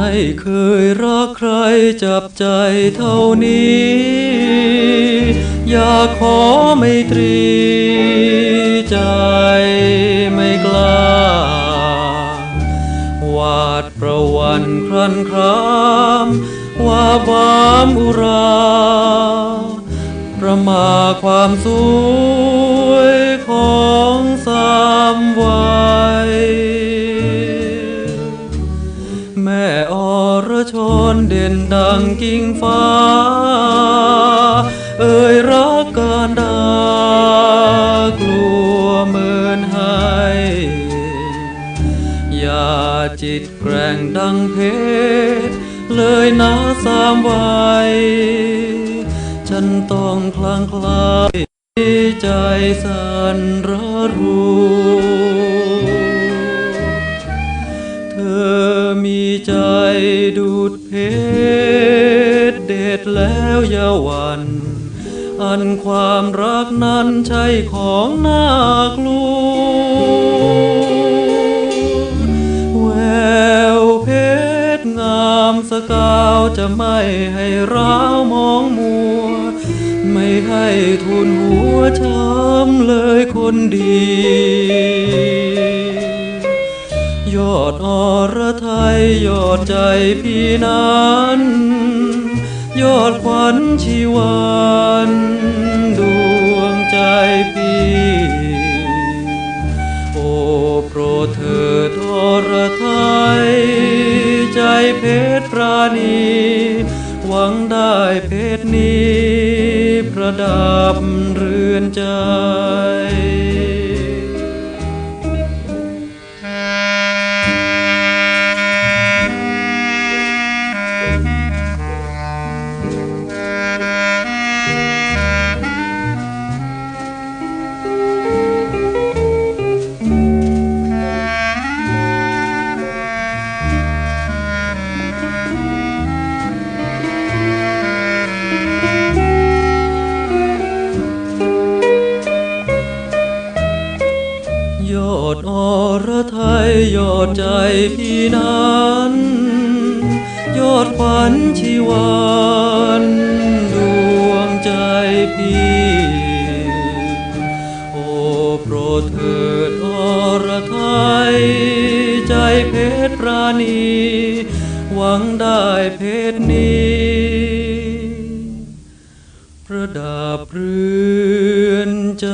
ไม่เคยรักใครจับใจเท่านี้ อยากขอไม่ตรีใจไม่กล้าวาดประวันครันครามว่าบามอุรา ประมาความสวย อรชนเด่นดังกิ่งฟ้า เอ่ยรักการดากลัวเมินให้อย่าจิตแกร่งดังเพชรเลยนะสามวัยฉันต้องคลางคลายใจสันระรู้ ใจดูดเพชรเด็ดแล้วยาวัน อันความรักนั้นใช่ของนากลัวแววเพชรงามสกาวจะไม่ให้ร้าวมองมัว ไม่ให้ทุนหัวช้ำเลยคนดี ยอดอรไทยยอดใจพี่นั้น ยอดขวัญชีวันดวงใจพี่โอ้โปรดเถิดอรไทยใจเพชรปราณีหวังได้เพชรนี้ประดับเรือนใจ รไทยยอดใจพี่นั้น ยอดขวัญชีวันดวงใจพี่ โอ้โปรดเถิดอรไทยใจเพชรปราณี หวังได้เพชรนี้ประดับเรือนใจ